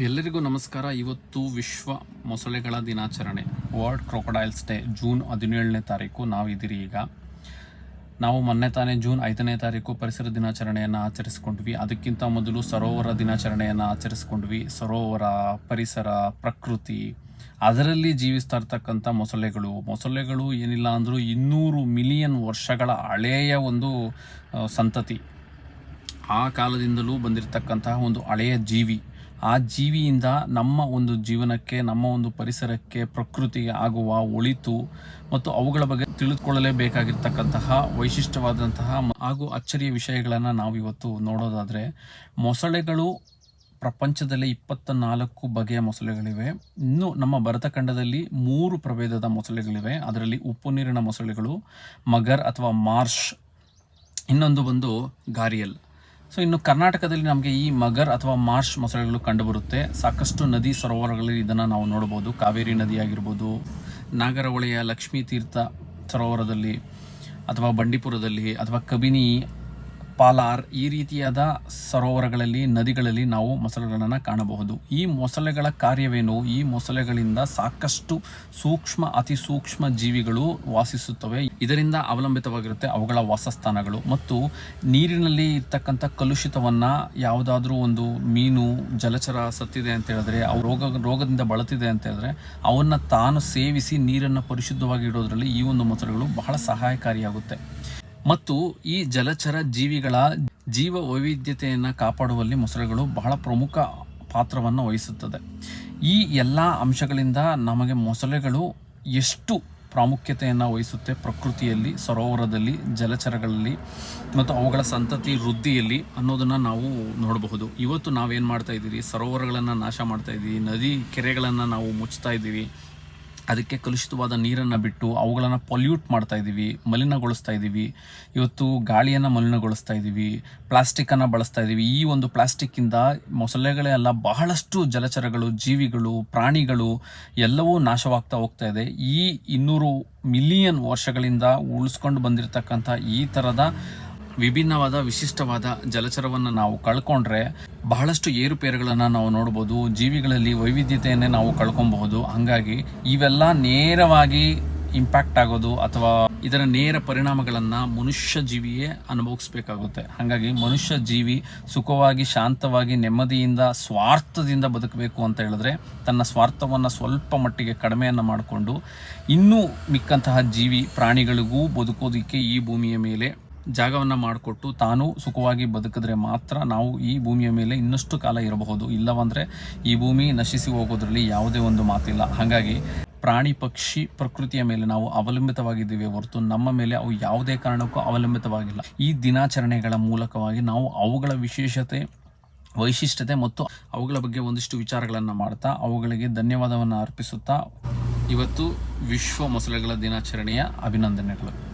ಎಲ್ಲರಿಗೂ ನಮಸ್ಕಾರ. ಇವತ್ತು ವಿಶ್ವ ಮೊಸಳೆಗಳ ದಿನಾಚರಣೆ. ವರ್ಲ್ಡ್ ಕ್ರೊಕೊಡೈಲ್ಸ್ ಡೇ ಜೂನ್ ಹದಿನೇಳನೇ ತಾರೀಕು. ನಾವಿದ್ದೀರಿ ಈಗ. ನಾವು ಮೊನ್ನೆ ತಾನೇ ಜೂನ್ ಐದನೇ ತಾರೀಕು ಪರಿಸರ ದಿನಾಚರಣೆಯನ್ನು ಆಚರಿಸ್ಕೊಂಡ್ವಿ. ಅದಕ್ಕಿಂತ ಮೊದಲು ಸರೋವರ ದಿನಾಚರಣೆಯನ್ನು ಆಚರಿಸ್ಕೊಂಡ್ವಿ. ಸರೋವರ, ಪರಿಸರ, ಪ್ರಕೃತಿ, ಅದರಲ್ಲಿ ಜೀವಿಸ್ತಾ ಇರ್ತಕ್ಕಂಥ ಮೊಸಳೆಗಳು. ಮೊಸಳೆಗಳು ಏನಿಲ್ಲ ಅಂದರೂ ಇನ್ನೂರು ಮಿಲಿಯನ್ ವರ್ಷಗಳ ಹಳೆಯ ಒಂದು ಸಂತತಿ. ಆ ಕಾಲದಿಂದಲೂ ಬಂದಿರತಕ್ಕಂತಹ ಒಂದು ಹಳೆಯ ಜೀವಿ. ಆ ಜೀವಿಯಿಂದ ನಮ್ಮ ಒಂದು ಜೀವನಕ್ಕೆ, ನಮ್ಮ ಒಂದು ಪರಿಸರಕ್ಕೆ, ಪ್ರಕೃತಿಗೆ ಆಗುವ ಒಳಿತು ಮತ್ತು ಅವುಗಳ ಬಗ್ಗೆ ತಿಳಿದುಕೊಳ್ಳಲೇಬೇಕಾಗಿರ್ತಕ್ಕಂತಹ ವೈಶಿಷ್ಟ್ಯವಾದಂತಹ ಹಾಗೂ ಅಚ್ಚರಿಯ ವಿಷಯಗಳನ್ನು ನಾವು ಇವತ್ತು ನೋಡೋದಾದರೆ, ಮೊಸಳೆಗಳು ಪ್ರಪಂಚದಲ್ಲಿ ಇಪ್ಪತ್ತ ನಾಲ್ಕು ಬಗೆಯ ಮೊಸಳೆಗಳಿವೆ. ಇನ್ನು ನಮ್ಮ ಭರತಖಂಡದಲ್ಲಿ ಮೂರು ಪ್ರಭೇದದ ಮೊಸಳೆಗಳಿವೆ. ಅದರಲ್ಲಿ ಉಪ್ಪು ನೀರಿನ ಮೊಸಳೆಗಳು, ಮಗರ್ ಅಥವಾ ಮಾರ್ಷ್, ಇನ್ನೊಂದು ಬಂದು ಗಾರಿಯಲ್. ಸೊ ಇನ್ನು ಕರ್ನಾಟಕದಲ್ಲಿ ನಮಗೆ ಈ ಮಗರ್ ಅಥವಾ ಮಾರ್ಷ್ ಮೊಸಳೆಗಳು ಕಂಡುಬರುತ್ತೆ. ಸಾಕಷ್ಟು ನದಿ ಸರೋವರಗಳಲ್ಲಿ ಇದನ್ನು ನಾವು ನೋಡ್ಬೋದು ಕಾವೇರಿ ನದಿ ಆಗಿರ್ಬೋದು, ನಾಗರಹೊಳೆಯ ಲಕ್ಷ್ಮೀ ತೀರ್ಥ ಸರೋವರದಲ್ಲಿ ಅಥವಾ ಬಂಡೀಪುರದಲ್ಲಿ ಅಥವಾ ಕಬಿನಿ ಪಾಲಾರ್ ಈ ರೀತಿಯಾದ ಸರೋವರಗಳಲ್ಲಿ, ನದಿಗಳಲ್ಲಿ ನಾವು ಮೊಸಳೆಗಳನ್ನು ಕಾಣಬಹುದು. ಈ ಮೊಸಳೆಗಳ ಕಾರ್ಯವೇನು? ಈ ಮೊಸಳೆಗಳಿಂದ ಸಾಕಷ್ಟು ಸೂಕ್ಷ್ಮ, ಅತಿ ಸೂಕ್ಷ್ಮ ಜೀವಿಗಳು ವಾಸಿಸುತ್ತವೆ. ಇದರಿಂದ ಅವಲಂಬಿತವಾಗಿರುತ್ತೆ ಅವುಗಳ ವಾಸಸ್ಥಾನಗಳು. ಮತ್ತು ನೀರಿನಲ್ಲಿ ಇರ್ತಕ್ಕಂಥ ಕಲುಷಿತವನ್ನು ಯಾವುದಾದ್ರೂ ಒಂದು ಮೀನು, ಜಲಚರ ಸತ್ತಿದೆ ಅಂತ ಹೇಳಿದ್ರೆ, ಅವು ರೋಗ, ರೋಗದಿಂದ ಬಳತಿದೆ ಅಂತ ಹೇಳಿದ್ರೆ, ಅವನ್ನು ತಾನು ಸೇವಿಸಿ ನೀರನ್ನು ಪರಿಶುದ್ಧವಾಗಿ ಇಡೋದ್ರಲ್ಲಿ ಈ ಒಂದು ಮೊಸಳೆಗಳು ಬಹಳ ಸಹಾಯಕಾರಿಯಾಗುತ್ತೆ. ಮತ್ತು ಈ ಜಲಚರ ಜೀವಿಗಳ ಜೀವ ವೈವಿಧ್ಯತೆಯನ್ನು ಕಾಪಾಡುವಲ್ಲಿ ಮೊಸಳೆಗಳು ಬಹಳ ಪ್ರಮುಖ ಪಾತ್ರವನ್ನು ವಹಿಸುತ್ತದೆ. ಈ ಎಲ್ಲ ಅಂಶಗಳಿಂದ ನಮಗೆ ಮೊಸಳೆಗಳು ಎಷ್ಟು ಪ್ರಾಮುಖ್ಯತೆಯನ್ನು ವಹಿಸುತ್ತೆ ಪ್ರಕೃತಿಯಲ್ಲಿ, ಸರೋವರದಲ್ಲಿ, ಜಲಚರಗಳಲ್ಲಿ ಮತ್ತು ಅವುಗಳ ಸಂತತಿ, ವೃದ್ಧಿಯಲ್ಲಿ ಅನ್ನೋದನ್ನು ನಾವು ನೋಡಬಹುದು. ಇವತ್ತು ನಾವೇನು ಮಾಡ್ತಾ ಇದ್ದೀವಿ ಸರೋವರಗಳನ್ನು ನಾಶ ಮಾಡ್ತಾ ಇದ್ದೀವಿ ನದಿ ಕೆರೆಗಳನ್ನು ನಾವು ಮುಚ್ತಾ ಇದ್ದೀವಿ ಅದಕ್ಕೆ ಕಲುಷಿತವಾದ ನೀರನ್ನು ಬಿಟ್ಟು ಅವುಗಳನ್ನು ಪೊಲ್ಯೂಟ್ ಮಾಡ್ತಾ ಇದ್ದೀವಿ ಮಲಿನಗೊಳಿಸ್ತಾ ಇದ್ದೀವಿ ಇವತ್ತು ಗಾಳಿಯನ್ನು ಮಲಿನಗೊಳಿಸ್ತಾ ಇದ್ದೀವಿ ಪ್ಲಾಸ್ಟಿಕ್ಕನ್ನು ಬಳಸ್ತಾ ಇದ್ದೀವಿ ಈ ಒಂದು ಪ್ಲಾಸ್ಟಿಕ್ಕಿಂದ ಮೊಸಳೆಗಳೇ ಅಲ್ಲ, ಬಹಳಷ್ಟು ಜಲಚರಗಳು, ಜೀವಿಗಳು, ಪ್ರಾಣಿಗಳು ಎಲ್ಲವೂ ನಾಶವಾಗ್ತಾ ಹೋಗ್ತಾ ಇದೆ. ಈ ಇನ್ನೂರು ಮಿಲಿಯನ್ ವರ್ಷಗಳಿಂದ ಉಳಿಸ್ಕೊಂಡು ಬಂದಿರತಕ್ಕಂಥ ಈ ಥರದ ವಿಭಿನ್ನವಾದ, ವಿಶಿಷ್ಟವಾದ ಜಲಚರವನ್ನು ನಾವು ಕಳ್ಕೊಂಡ್ರೆ ಬಹಳಷ್ಟು ಏರುಪೇರುಗಳನ್ನು ನಾವು ನೋಡ್ಬೋದು, ಜೀವಿಗಳಲ್ಲಿ ವೈವಿಧ್ಯತೆಯನ್ನೇ ನಾವು ಕಳ್ಕೊಬಹುದು. ಹಾಗಾಗಿ ಇವೆಲ್ಲ ನೇರವಾಗಿ ಇಂಪ್ಯಾಕ್ಟ್ ಆಗೋದು ಅಥವಾ ಇದರ ನೇರ ಪರಿಣಾಮಗಳನ್ನು ಮನುಷ್ಯ ಜೀವಿಯೇ ಅನುಭವಿಸ್ಬೇಕಾಗುತ್ತೆ. ಹಾಗಾಗಿ ಮನುಷ್ಯ ಜೀವಿ ಸುಖವಾಗಿ, ಶಾಂತವಾಗಿ, ನೆಮ್ಮದಿಯಿಂದ, ಸ್ವಾರ್ಥದಿಂದ ಬದುಕಬೇಕು ಅಂತ ಹೇಳಿದ್ರೆ ತನ್ನ ಸ್ವಾರ್ಥವನ್ನು ಸ್ವಲ್ಪ ಮಟ್ಟಿಗೆ ಕಡಿಮೆಯನ್ನು ಮಾಡಿಕೊಂಡು ಇನ್ನೂ ಮಿಕ್ಕಂತಹ ಜೀವಿ ಪ್ರಾಣಿಗಳಿಗೂ ಬದುಕೋದಕ್ಕೆ ಈ ಭೂಮಿಯ ಮೇಲೆ ಜಾಗವನ್ನು ಮಾಡಿಕೊಟ್ಟು ತಾನು ಸುಖವಾಗಿ ಬದುಕಿದ್ರೆ ಮಾತ್ರ ನಾವು ಈ ಭೂಮಿಯ ಮೇಲೆ ಇನ್ನಷ್ಟು ಕಾಲ ಇರಬಹುದು. ಇಲ್ಲವಂದರೆ ಈ ಭೂಮಿ ನಶಿಸಿ ಹೋಗೋದ್ರಲ್ಲಿ ಯಾವುದೇ ಒಂದು ಮಾತಿಲ್ಲ. ಹಾಗಾಗಿ ಪ್ರಾಣಿ, ಪಕ್ಷಿ, ಪ್ರಕೃತಿಯ ಮೇಲೆ ನಾವು ಅವಲಂಬಿತವಾಗಿದ್ದೀವಿ ಹೊರತು ನಮ್ಮ ಮೇಲೆ ಅವು ಯಾವುದೇ ಕಾರಣಕ್ಕೂ ಅವಲಂಬಿತವಾಗಿಲ್ಲ. ಈ ದಿನಾಚರಣೆಗಳ ಮೂಲಕವಾಗಿ ನಾವು ಅವುಗಳ ವಿಶೇಷತೆ, ವೈಶಿಷ್ಟ್ಯತೆ ಮತ್ತು ಅವುಗಳ ಬಗ್ಗೆ ಒಂದಿಷ್ಟು ವಿಚಾರಗಳನ್ನು ಮಾಡ್ತಾ ಅವುಗಳಿಗೆ ಧನ್ಯವಾದವನ್ನು ಅರ್ಪಿಸುತ್ತಾ ಇವತ್ತು ವಿಶ್ವ ಮೊಸಳೆಗಳ ದಿನಾಚರಣೆಯ ಅಭಿನಂದನೆಗಳು.